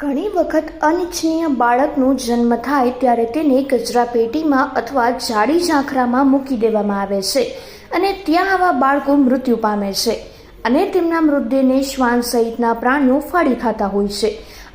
ઘણી વખત અનિચ્છનીય બાળકનો જન્મ થાય ત્યારે તેને કચરાપેટીમાં અથવા જાડી ઝાંખરામાં મૂકી દેવામાં આવે છે અને ત્યાં આવા બાળકો મૃત્યુ પામે છે અને તેમના મૃતદેહને શ્વાન સહિતના પ્રાણીઓ ફાડી ખાતા હોય છે.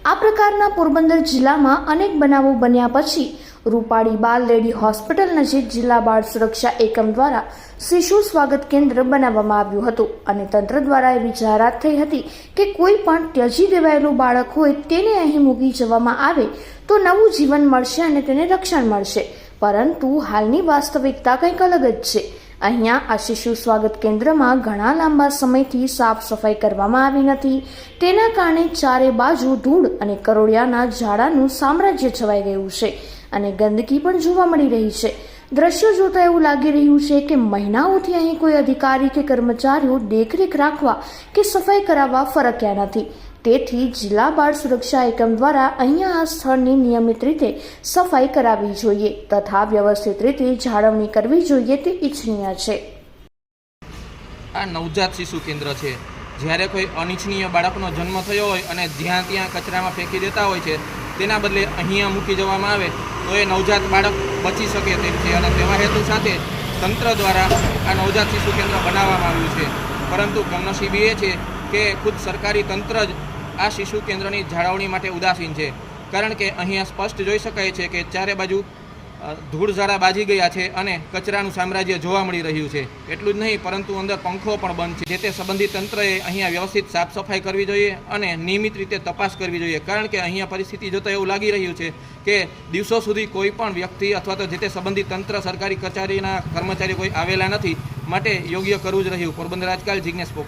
આ પ્રકારના પોરબંદર જિલ્લામાં અનેક બનાવો બન્યા પછી રૂપાળી બાલ લેડી હોસ્પિટલ નજીક જિલ્લા બાળ સુરક્ષા એકમ દ્વારા શિશુ સ્વાગત કેન્દ્ર બનાવવામાં આવ્યું હતું અને તંત્ર દ્વારા એવી જાહેરાત થઈ હતી કે કોઈ પણ ત્યજી દેવાયેલું બાળક હોય તેને અહીં મૂકી જવામાં આવે તો નવું જીવન મળશે અને તેને રક્ષણ મળશે. પરંતુ હાલની વાસ્તવિકતા કંઈક અલગ જ છે. અહીંયા આ શિશુ સ્વાગત કેન્દ્રમાં ઘણા લાંબા સમયથી સાફ સફાઈ કરવામાં આવી નથી. તેના કારણે ચારે બાજુ ધૂળ અને કરોળિયાના ઝાડાનું સામ્રાજ્ય છવાઈ ગયું છે અને ગંદકી પણ જોવા મળી રહી છે. દ્રશ્યો જોતા એવું લાગી રહ્યું છે કે મહિનાઓથી અહીં કોઈ અધિકારી કે કર્મચારીઓ દેખરેખ રાખવા કે સફાઈ કરાવવા ફરક્યા નથી. તેથી જિલ્લા બાળ સુરક્ષા એકમ દ્વારા અહીંયા આ સ્થળની નિયમિત રીતે સફાઈ કરાવવી જોઈએ તથા વ્યવસ્થિત રીતે જાળવણી કરવી જોઈએ તે ઈચ્છનીય છે. આ નવજાત શિશુ કેન્દ્ર છે. જ્યારે કોઈ અનિચ્છનીય બાળકનો જન્મ થયો હોય અને જ્યાં ત્યાં કચરામાં ફેંકી દેતા હોય છે, તેના બદલે અહીંયા મૂકી જવામાં આવે, તો એ નવજાત બાળક બચી શકે તેમ છે અને તેવા હેતુ સાથે તંત્ર દ્વારા આ નવજાત શિશુ કેન્દ્ર બનાવવામાં આવ્યું છે. પરંતુ કમનસીબી એ છે કે ખુદ સરકારી તંત્ર જ આ શિશુ કેન્દ્રની જાળવણી માટે ઉદાસીન છે. કારણ કે અહીંયા સ્પષ્ટ જોઈ શકાય છે કે ચારે બાજુ ધૂળઝાડા બાજી ગયા છે અને કચરાનું સામ્રાજ્ય જોવા મળી રહ્યું છે. એટલું જ નહીં, પરંતુ અંદર પંખો પણ બંધ છે, જે તે સંબંધિત તંત્રએ અહીંયા વ્યવસ્થિત સાફ સફાઈ કરવી જોઈએ અને નિયમિત રીતે તપાસ કરવી જોઈએ. કારણ કે અહીંયા પરિસ્થિતિ જોતા એવું લાગી રહ્યું છે કે દિવસો સુધી કોઈ પણ વ્યક્તિ અથવા તો જે તે સંબંધિત તંત્ર, સરકારી કચેરીના કર્મચારી કોઈ આવેલા નથી, માટે યોગ્ય કરવું જ રહ્યું. પોરબંદર આજકાલ જિજ્ઞેસ પોપટ.